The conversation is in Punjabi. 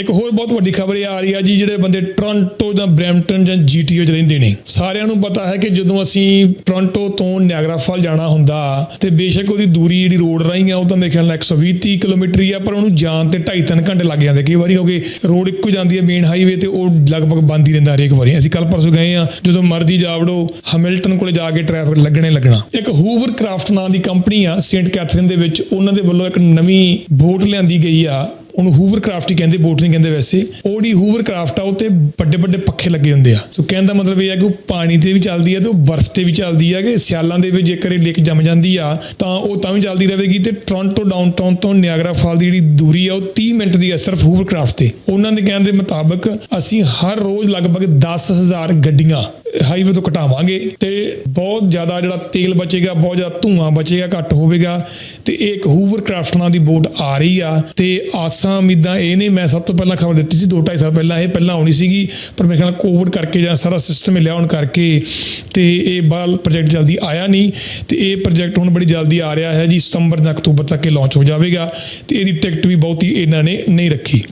ਇੱਕ ਹੋਰ ਬਹੁਤ ਵੱਡੀ ਖਬਰ ਇਹ ਆ ਰਹੀ ਆ ਜੀ, ਜਿਹੜੇ ਬੰਦੇ ਟੋਰਾਂਟੋ ਜਾਂ ਬਰੈਂਪਟਨ ਜਾਂ ਜੀਟੀਓ 'ਚ ਰਹਿੰਦੇ ਨੇ। ਸਾਰਿਆਂ ਨੂੰ ਪਤਾ ਹੈ ਕਿ ਜਦੋਂ ਅਸੀਂ ਟੋਰਾਂਟੋ ਤੋਂ ਨਿਆਗਰਾ ਫਾਲ ਜਾਣਾ ਹੁੰਦਾ, ਤੇ ਬੇਸ਼ੱਕ ਉਹਦੀ ਦੂਰੀ ਜਿਹੜੀ ਰੋਡ ਰਾਹੀਂ ਆ, ਉਹ ਤਾਂ ਮੇਰੇ ਖਿਆਲ ਨਾਲ 120 30 ਕਿਲੋਮੀਟਰ ਹੀ ਆ, ਪਰ ਉਹਨੂੰ ਜਾਣ ਤੇ 2.5 ਘੰਟੇ ਲੱਗ ਜਾਂਦੇ। ਕਈ ਵਾਰੀ ਕਿਉਂਕਿ ਰੋਡ ਇੱਕੋ ਜਾਂਦੀ ਹੈ ਮੇਨ ਹਾਈਵੇ ਤੇ ਉਹ ਲਗਭਗ ਬੰਦ ਹੀ ਰਹਿੰਦਾ ਹਰੇਕ ਵਾਰੀ। ਅਸੀਂ ਕੱਲ ਪਰਸੋਂ ਗਏ ਆ, ਜਦੋਂ ਮਰਜ਼ੀ ਜਾ ਵੜੋ ਹੈਮਿਲਟਨ ਕੋਲੇ ਜਾ ਕੇ ਟ੍ਰੈਫਿਕ ਲੱਗਣੇ ਲੱਗਣਾ। ਇੱਕ ਹੂਵਰ ਕਰਾਫਟ ਨਾਂ ਦੀ ਕੰਪਨੀ ਆ ਸੇਂਟ ਕੈਥਰੀਨ ਦੇ ਵਿੱਚ, ਉਹਨਾਂ ਦੇ ਵੱਲੋਂ ਇੱਕ ਨਵੀਂ ਬੋਟ ਲਿਆਂਦੀ ਗਈ ਆ। ਉਹਨੂੰ ਹੂਵਰਕ੍ਰਾਫਟ ਹੀ ਕਹਿੰਦੇ ਬੋਟ ਨਹੀਂ ਕਹਿੰਦੇ ਵੈਸੇ। ਉਹਦੀ ਹੂਵਰ ਕਰਾਫਟ ਆ ਉੱਤੇ ਵੱਡੇ ਵੱਡੇ ਪੱਖੇ ਲੱਗੇ ਹੁੰਦੇ ਆ। ਸੋ ਕਹਿਣ ਦਾ ਮਤਲਬ ਇਹ ਹੈ ਕਿ ਉਹ ਪਾਣੀ ਤੇ ਵੀ ਚੱਲਦੀ ਹੈ ਤੇ ਉਹ ਬਰਫ਼ ਤੇ ਵੀ ਚੱਲਦੀ ਹੈ ਕਿ ਸਿਆਲਾਂ ਦੇ ਵਿੱਚ ਜੇਕਰ ਇਹ ਲੇਕ ਜੰਮ ਜਾਂਦੀ ਆ, ਤਾਂ ਉਹ ਤਾਂ ਵੀ ਚੱਲਦੀ ਰਹੇਗੀ ਤੇ ਟੋਰਾਂਟੋ ਡਾਊਨਟਾਊਨ ਤੋਂ ਨਿਆਗਰਾ ਫਾਲ ਦੀ ਜਿਹੜੀ ਦੂਰੀ ਆ, ਉਹ 30 ਮਿੰਟ ਦੀ ਆ ਸਿਰਫ ਹੂਵਰਕ੍ਰਾਫਟ ਤੇ। ਉਹਨਾਂ ਦੇ ਕਹਿਣ ਦੇ ਮੁਤਾਬਕ, ਅਸੀਂ ਹਰ ਰੋਜ਼ ਲਗਭਗ 10000 ਗੱਡੀਆਂ ਹਾਈਵੇ ਤੋਂ ਘਟਾਵਾਂਗੇ ਤੇ ਬਹੁਤ ਜ਼ਿਆਦਾ ਜਿਹੜਾ ਤੇਲ ਬਚੇਗਾ, ਬਹੁਤ ਜ਼ਿਆਦਾ ਧੂਆਂ ਬਚੇਗਾ, ਘੱਟ ਹੋਵੇਗਾ ਤੇ ਇਹ ਇੱਕ ਹੂਵਰ ਕਰਾਫਟ ਨਾਂ ਦੀ ਬੋਟ ਆ ਰਹੀ ਆ ਤੇ ਆਸਾਂ ਉਮੀਦਾਂ ਇਹ ਨੇ। ਮੈਂ ਸਭ ਤੋਂ ਪਹਿਲਾਂ ਖਬਰ ਦਿੱਤੀ ਸੀ 2.5 ਸਾਲ ਪਹਿਲਾਂ ਇਹ ਪਹਿਲਾਂ ਆਉਣੀ ਸੀਗੀ, ਪਰ ਮੇਰੇ ਖਿਆਲ ਕੋਵਿਡ ਕਰਕੇ ਜਾਂ ਸਾਰਾ ਸਿਸਟਮ ਹਿੱਲਿਆ ਹੋਣ ਕਰਕੇ ਤੇ ਇਹ ਬਾਲ ਪ੍ਰੋਜੈਕਟ ਜਲਦੀ ਆਇਆ ਨਹੀਂ ਤੇ ਇਹ ਪ੍ਰੋਜੈਕਟ ਹੁਣ ਬੜੀ ਜਲਦੀ ਆ ਰਿਹਾ ਹੈ ਜੀ, ਸਤੰਬਰ ਜਾਂ ਅਕਤੂਬਰ ਤੱਕ ਇਹ ਲਾਂਚ ਹੋ ਜਾਵੇਗਾ ਤੇ ਇਹਦੀ ਟਿਕਟ ਵੀ ਬਹੁਤੀ ਇਹਨਾਂ ਨੇ ਨਹੀਂ ਰੱਖੀ।